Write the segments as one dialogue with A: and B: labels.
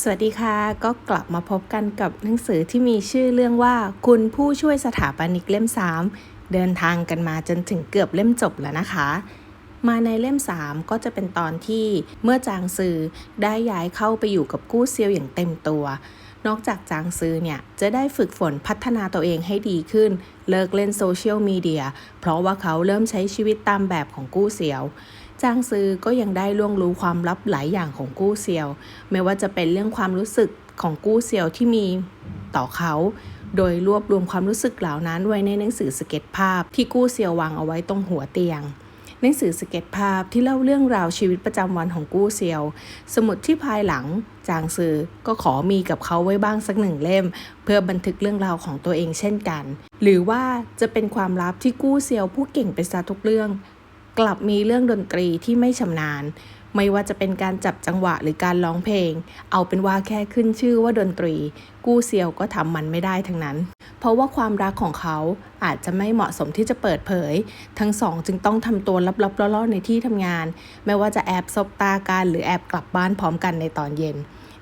A: สวัสดีค่ะ ก็กลับมาพบกันกับหนังสือที่มีชื่อเรื่องว่า คุณผู้ช่วยสถาปนิกเล่ม 3 เดินทางกันมาจนถึงเกือบเล่มจบแล้วนะคะ มาในเล่ม 3 ก็จะเป็นตอนที่เมื่อจางซือได้ย้ายเข้าไปอยู่กับกู้เซียวอย่างเต็มตัว นอกจากจางซือเนี่ย จะได้ฝึกฝนพัฒนาตัวเองให้ดีขึ้น เลิกเล่นโซเชียลมีเดียเพราะว่าเขาเริ่มใช้ชีวิตตามแบบของกู้เซียว จางซือก็ยังได้ล่วงรู้ความลับหลายอย่างของกู้เซียว ไม่ว่าจะเป็นเรื่องความรู้สึกของกู้เซียวที่มีต่อเขา โดยรวบรวมความรู้สึกเหล่านั้นไว้ในหนังสือสเก็ตภาพ ที่กู้เซียววางเอาไว้ตรงหัวเตียงหนังสือสเก็ตภาพที่เล่าเรื่องราวชีวิตประจำวันของกู้เซียว สมุดที่ภายหลัง จางซือก็ขอมีกับเขาไว้บ้างสักหนึ่งเล่ม เพื่อบันทึกเรื่องราวของตัวเองเช่นกัน หรือว่าจะเป็นความลับที่กู้เซียวผู้เก่งไปซะทุกเรื่อง กลับมีเรื่องดนตรีที่ไม่ชำนาญ ไม่ว่าจะเป็นการจับจังหวะหรือการร้องเพลง เอาเป็นว่าแค่ขึ้นชื่อว่าดนตรี กู้เซียวก็ทำมันไม่ได้ทั้งนั้น เพราะว่าความรักของเขาอาจจะไม่เหมาะสมที่จะเปิดเผย ทั้งสองจึงต้องทำตัวลับๆล่อๆในที่ทำงาน ไม่ว่าจะแอบซบตากันหรือแอบกลับบ้านพร้อมกันในตอนเย็น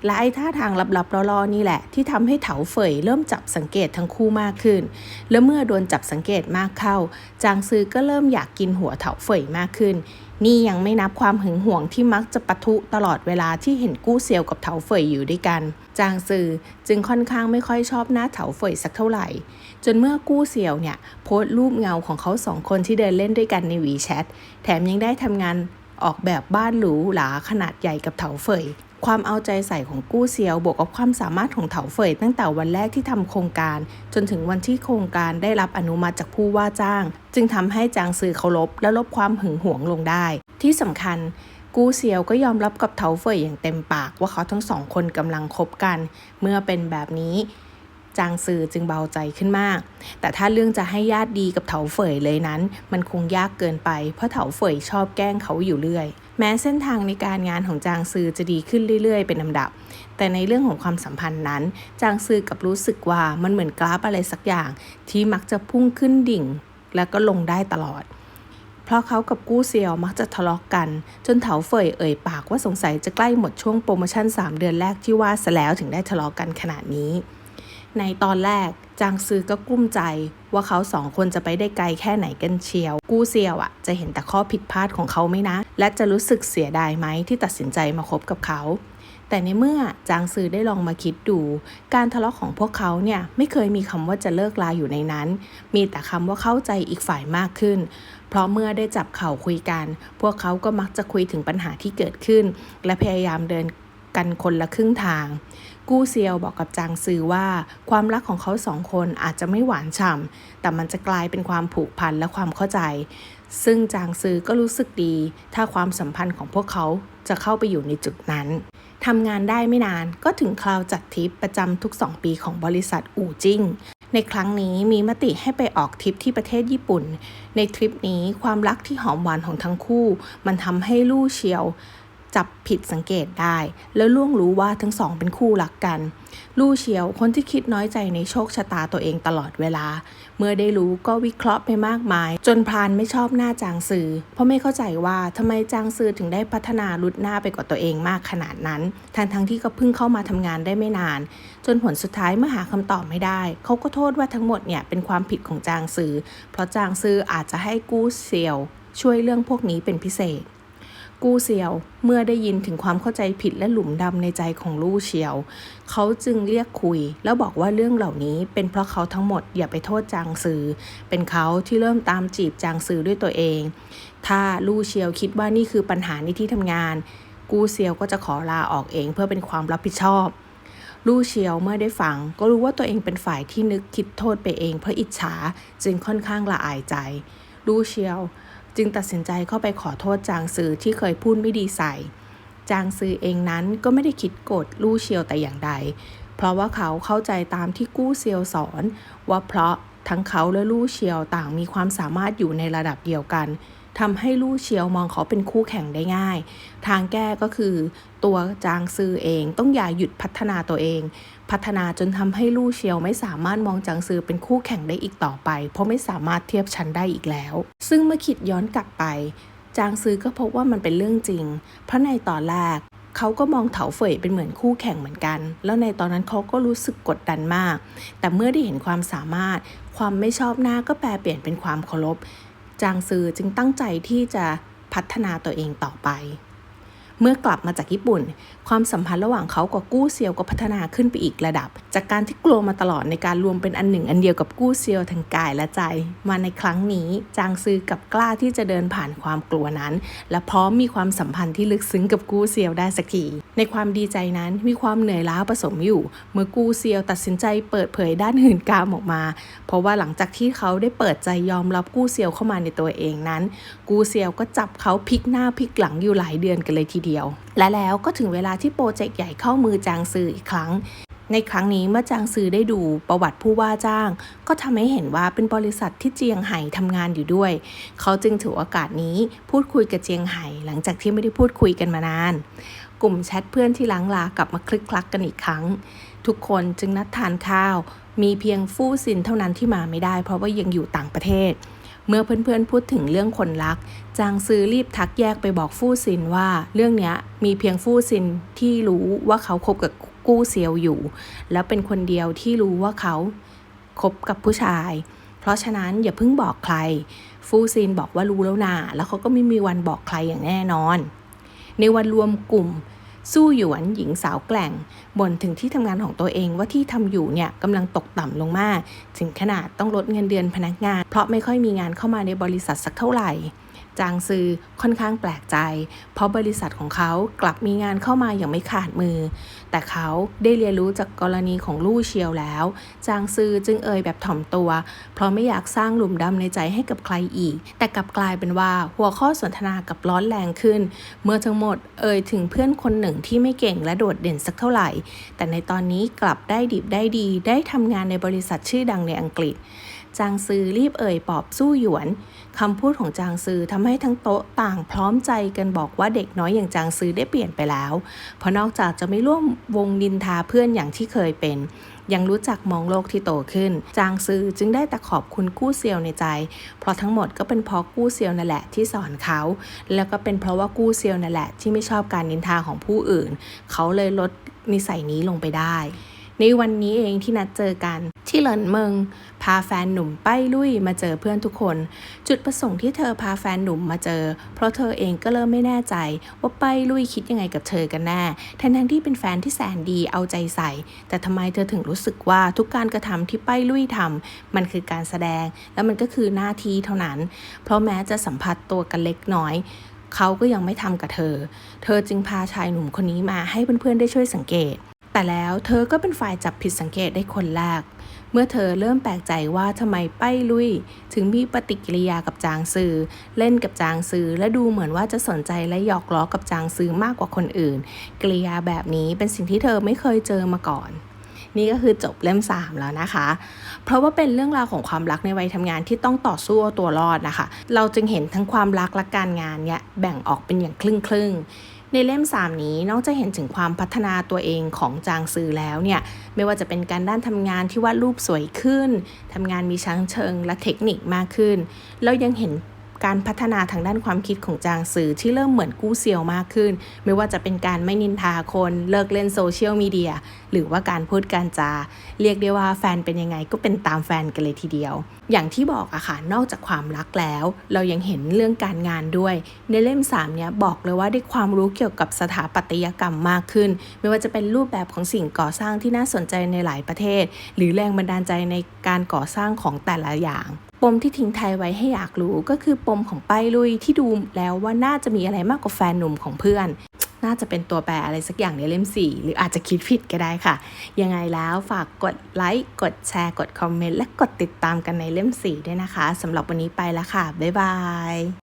A: และไอ้ท่าทางลับๆล่อๆนี่แหละ ที่ทำให้เถาเฟยเริ่มจับสังเกตทั้งคู่มากขึ้น และเมื่อโดนจับสังเกตมากเข้า จางซือก็เริ่มอยากกินหัวเถาเฟยมากขึ้น นี่ยังไม่นับความหึงหวงที่มักจะปะทุตลอดเวลาที่เห็นกู้เซียวกับเถาเฟยอยู่ด้วยกัน จางซือจึงค่อนข้างไม่ค่อยชอบหน้าเถาเฟยสักเท่าไหร่ จนเมื่อกู้เซียวเนี่ยโพสต์รูปเงาของเขาสองคนที่เดินเล่นด้วยกันในวีแชทแถมยังได้ทำงาน ออกแบบบ้านหรูหราขนาดใหญ่กับเถาเฟยความเอาใจใส่ของกู้เซียวบวกกับความสามารถของเถาเฟยตั้งแต่วันแรกที่ทำโครงการ จนถึงวันที่โครงการได้รับอนุมัติจากผู้ว่าจ้าง จึงทำให้จางซือเคารพและลบความหึงหวงลงได้ ที่สำคัญกู้เซียวก็ยอมรับกับเถาเฟยอย่างเต็มปากว่าเขาทั้งสองคนกำลังคบกัน เมื่อเป็นแบบนี้ จางซือจึงเบาใจขึ้นมาก แต่ถ้าเรื่องจะให้ญาติดีกับเถาเฟยเลยนั้น มันคงยากเกินไป เพราะเถาเฟยชอบแกล้งเขาอยู่เรื่อย แม้เส้นทางในการงานของจางซือจะดีขึ้นเรื่อย ๆ เป็นลำดับ แต่ในเรื่องของความสัมพันธ์นั้น จางซือกับรู้สึกว่ามันเหมือนกราฟอะไรสักอย่าง ที่มักจะพุ่งขึ้นดิ่ง แล้วก็ลงได้ตลอดเพราะเขากับกู้เซียวมักจะทะเลาะกกัน จนเถาเฟยเอ่ยปากว่าสงสัยจะใกล้หมดช่วงโปรโมชั่น 3 เดือนแรกที่ว่าซะแล้วถึงได้ทะเลาะกกันขนาดนี้ ในตอนแรกจางซือก็กลุ้มใจว่าเขาสองคนจะไปได้ไกลแค่ไหนกันเชียว กู้เซียวอะ่ะ จะเห็นแต่ข้อผิดพลาดของเขาไหมนะ และจะรู้สึกเสียดายไหมที่ตัดสินใจมาคบกับเขา แต่ในเมื่อจางซือได้ลองมาคิดดู การทะเลาะของพวกเขาเนี่ยไม่เคยมีคำว่าจะเลิกลาอยู่ในนั้น มีแต่คำว่าเข้าใจอีกฝ่ายมากขึ้น เพราะเมื่อได้จับเข่าคุยกัน พวกเขาก็มักจะคุยถึงปัญหาที่เกิดขึ้น และพยายามเดิน กันคนละครึ่งทาง กู้เซียวบอกกับจางซือว่า ความรักของเขาสองคนอาจจะไม่หวานฉ่ำแต่มันจะกลายเป็นความผูกพันและความเข้าใจ ซึ่งจางซือก็รู้สึกดี ถ้าความสัมพันธ์ของพวกเขาจะเข้าไปอยู่ในจุดนั้นทำงานได้ไม่นานก็ถึงคราวจัดทริปประจำทุก 2 ปีของบริษัทอู่จิ้ง ในครั้งนี้มีมติให้ไปออกทริปที่ประเทศญี่ปุ่น ในทริปนี้ความรักที่หอมหวานของทั้งคู่ มันทำให้ลู่เชียว จับผิดสังเกตได้ แล้วล่วงรู้ว่าทั้งสองเป็นคู่รักกัน ลู่เชียวคนที่คิดน้อยใจในโชคชะตาตัวเองตลอดเวลา เมื่อได้รู้ก็วิเคราะห์ไปมากมาย จนพรานไม่ชอบหน้าจางซือ เพราะไม่เข้าใจว่าทำไมจางซือถึงได้พัฒนาลุดหน้าไปกว่าตัวเองมากขนาดนั้น ทั้งทั้งๆที่ก็เพิ่งเข้ามาทำงานได้ไม่นาน จนผลสุดท้ายเมื่อหาคำตอบไม่ได้ เขาก็โทษว่าทั้งหมดเนี่ยเป็นความผิดของจางซือ เพราะจางซืออาจจะให้กู้เซียวช่วยเรื่องพวกนี้เป็นพิเศษ กู้เซียว เมื่อได้ยินถึงความเข้าใจผิดและหลุมดำในใจของลู่เชียว เขาจึงเรียกคุย แล้วบอกว่าเรื่องเหล่านี้เป็นเพราะเขาทั้งหมดอย่าไปโทษจางซือ เป็นเขาที่เริ่มตามจีบจางซือด้วยตัวเอง ถ้าลู่เชียวคิดว่านี่คือปัญหาในที่ทำงาน กู้เซียวก็จะขอลาออกเองเพื่อเป็นความรับผิดชอบลู่เชียวเมื่อได้ฟัง ก็รู้ว่าตัวเองเป็นฝ่ายที่นึกคิดโทษไปเองเพราะอิจฉาจึงค่อนข้างละอายใจลู่เชียว จึงตัดสินใจเข้าไปขอโทษจางซือที่เคยพูดไม่ดีใส่ จางซือเองนั้นก็ไม่ได้คิดโกรธลู่เชียวแต่อย่างใด เพราะว่าเขาเข้าใจตามที่กู้เซียวสอน ว่าเพราะทั้งเขาและลู่เชียวต่างมีความสามารถอยู่ในระดับเดียวกัน ทำให้ลู่เชียวมองเขาเป็นคู่แข่งได้ง่าย ทางแก้ก็คือตัวจางซือเองต้องอย่าหยุดพัฒนาตัวเอง พัฒนาจนทำให้ลู่เชียวไม่สามารถมองจางซือเป็นคู่แข่งได้อีกต่อไป เพราะไม่สามารถเทียบชั้นได้อีกแล้ว ซึ่งเมื่อคิดย้อนกลับไป จางซือก็พบว่ามันเป็นเรื่องจริง เพราะในตอนแรกเขาก็มองเถาเฟยเป็นเหมือนคู่แข่งเหมือนกัน แล้วในตอนนั้นเขาก็รู้สึกกดดันมาก แต่เมื่อได้เห็นความสามารถ ความไม่ชอบหน้าก็แปลเปลี่ยนเป็นความเคารพ จางซือจึงตั้งใจที่จะพัฒนาตัวเองต่อไป เมื่อกลับมาจากญี่ปุ่น ความสัมพันธ์ระหว่างเขากับกู้เซียวก็พัฒนาขึ้นไปอีกระดับ จากการที่กลัวมาตลอดในการรวมเป็นอันหนึ่งอันเดียวกับกู้เซียวทั้งกายและใจ มาในครั้งนี้ จางซือกับกล้าที่จะเดินผ่านความกลัวนั้น และพร้อมมีความสัมพันธ์ที่ลึกซึ้งกับกู้เซียวได้สักที ในความดีใจนั้นมีความเหนื่อยล้าผสมอยู่ เมื่อกูเซียวตัดสินใจเปิดเผยด้านหื่นกามออกมา เพราะว่าหลังจากที่เขาได้เปิดใจยอมรับกูเซียวเข้ามาในตัวเองนั้น กูเซียวก็จับเขาพลิกหน้าพลิกหลังอยู่หลายเดือนกันเลยทีเดียว และแล้วก็ถึงเวลาที่โปรเจกต์ใหญ่เข้ามือจางซืออีกครั้งในครั้งนี้เมื่อจางซือได้ดูประวัติผู้ว่าจ้าง ก็ทำให้เห็นว่าเป็นบริษัทที่เจียงไห่ทำงานอยู่ด้วย เขาจึงถือโอกาสนี้พูดคุยกับเจียงไห่หลังจากที่ไม่ได้พูดคุยกันมานาน กลุ่มแชทเพื่อนที่ล้างลากลับมาคลิกคลักกันอีกครั้ง ทุกคนจึงนัดทานข้าว มีเพียงฟู่ซินเท่านั้นที่มาไม่ได้ เพราะว่ายังอยู่ต่างประเทศ เมื่อเพื่อนๆพูดถึงเรื่องคนรัก จางซือรีบทักแยกไปบอกฟู่ซินว่า เรื่องนี้มีเพียงฟู่ซินที่รู้ว่าเขาคบกับกู้เซียวอยู่ แล้วเป็นคนเดียวที่รู้ว่าเขาคบกับผู้ชาย เพราะฉะนั้นอย่าเพิ่งบอกใคร ฟู่ซินบอกว่ารู้แล้วนาแล้วเขาก็ไม่มีวันบอกใครอย่างแน่นอน ในวันรวมกลุ่ม สู้หยวนหญิงสาวแกล่งบ่นถึงที่ทำงานของตัวเองว่าที่ทำอยู่เนี่ยกำลังตกต่ำลงมาก ถึงขนาดต้องลดเงินเดือนพนักงาน เพราะไม่ค่อยมีงานเข้ามาในบริษัทสักเท่าไหร่ จางซือค่อนข้างแปลกใจ เพราะบริษัทของเขากลับมีงานเข้ามาอย่างไม่ขาดมือ แต่เขาได้เรียนรู้จากกรณีของลู่เชียวแล้ว จางซือจึงเอ่ยแบบถ่อมตัว เพราะไม่อยากสร้างหลุมดำในใจให้กับใครอีก แต่กลับกลายเป็นว่าหัวข้อสนทนากับร้อนแรงขึ้น เมื่อทั้งหมดเอ่ยถึงเพื่อนคนหนึ่งที่ไม่เก่งและโดดเด่นสักเท่าไหร่ แต่ในตอนนี้กลับได้ดิบได้ดีได้ทำงานในบริษัทชื่อดังในอังกฤษ จางซือรีบเอ่ยปอบสู้หยวนคำพูดของจางซือทำให้ทั้งโต๊ะต่างพร้อมใจกันบอกว่าเด็กน้อยอย่างจางซือได้เปลี่ยนไปแล้ว เพราะนอกจากจะไม่ร่วมวงดินทาเพื่อนอย่างที่เคยเป็น ยังรู้จักมองโลกที่โตขึ้น จางซือจึงได้แต่ขอบคุณกู้เซียวในใจ เพราะทั้งหมดก็เป็นเพราะกู้เซียวนั่นแหละที่สอนเขา แล้วก็เป็นเพราะว่ากู้เซียวนั่นแหละที่ไม่ชอบการนินทาของผู้อื่น เขาเลยลดนิสัยนี้ลงไปได้ ในวันนี้เองที่นัดเจอกัน ที่เหลินเมิงพาแฟนหนุ่มป้ายลุยมาเจอเพื่อนทุกคน จุดประสงค์ที่เธอพาแฟนหนุ่มมาเจอ เพราะเธอเองก็เริ่มไม่แน่ใจ ว่าป้ายลุยคิดยังไงกับเธอกันแน่ทั้งทั้งที่เป็นแฟนที่แสนดีเอาใจใส่ แต่ทำไมเธอถึงรู้สึกว่าทุกการกระทำที่ป้ายลุยทำมันคือการแสดง และมันก็คือหน้าที่เท่านั้น เพราะแม้จะสัมผัสตัวกันเล็กน้อยเขาก็ยังไม่ทำกับเธอ เธอจึงพาชายหนุ่มคนนี้มาให้เพื่อนๆได้ช่วยสังเกต แต่แล้วเธอก็เป็นฝ่ายจับผิดสังเกตได้คนแรก เมื่อเธอเริ่มแปลกใจว่าทำไมป้ายลุย ถึงมีปฏิกิริยากับจางซือ เล่นกับจางซือและดูเหมือนว่าจะสนใจและหยอกล้อกับจางซือมากกว่าคนอื่น กิริยาแบบนี้เป็นสิ่งที่เธอไม่เคยเจอมาก่อน นี่ก็คือจบเล่ม 3 แล้วนะคะ เพราะว่าเป็นเรื่องราวของความรักในวัยทำงานที่ต้องต่อสู้เอาตัวรอดนะคะ เราจึงเห็นทั้งความรักและการงานเนี่ยแบ่งออกเป็นอย่างครึ่งครึ่งๆ ในเล่ม 3 นี้นอกจากเห็นถึงความพัฒนาตัวเองของจางซือแล้วเนี่ยไม่ว่าจะเป็นการด้านทำงานที่วาดรูปสวยขึ้นทำงานมีชั้งเชิงและเทคนิคมากขึ้น แล้วยังเห็น การพัฒนาทางด้านความคิดของจางซือที่เริ่มเหมือนกู้เซียวมากขึ้น ไม่ว่าจะเป็นการไม่นินทาคนเลิกเล่นโซเชียลมีเดียหรือว่าการพูดการจา เรียกได้ว่าแฟนเป็นยังไงก็เป็นตามแฟนกันเลยทีเดียว อย่างที่บอกอะค่ะนอกจากความรักแล้ว เรายังเห็นเรื่องการงานด้วย ในเล่ม3เนี้ยบอกเลยว่าได้ความรู้เกี่ยวกับสถาปัตยกรรมมากขึ้น ไม่ว่าจะเป็นรูปแบบของสิ่งก่อสร้างที่น่าสนใจในหลายประเทศ หรือแรงบันดาลใจในการก่อสร้างของแต่ละอย่าง ปมที่ทิ้งไทยไว้ให้อยากรู้ก็คือปมของป้ายลุยที่ดูแล้วว่าน่าจะมีอะไรมากกว่าแฟนหนุ่มของเพื่อน น่าจะเป็นตัวแปรอะไรสักอย่างในเล่ม 4 หรืออาจจะคิดผิดก็ได้ค่ะ ยังไงแล้วฝากกดไลค์กดแชร์กดคอมเมนต์และกดติดตามกันในเล่ม 4 ด้วยนะคะสำหรับวันนี้ไปแล้วค่ะ บ๊ายบาย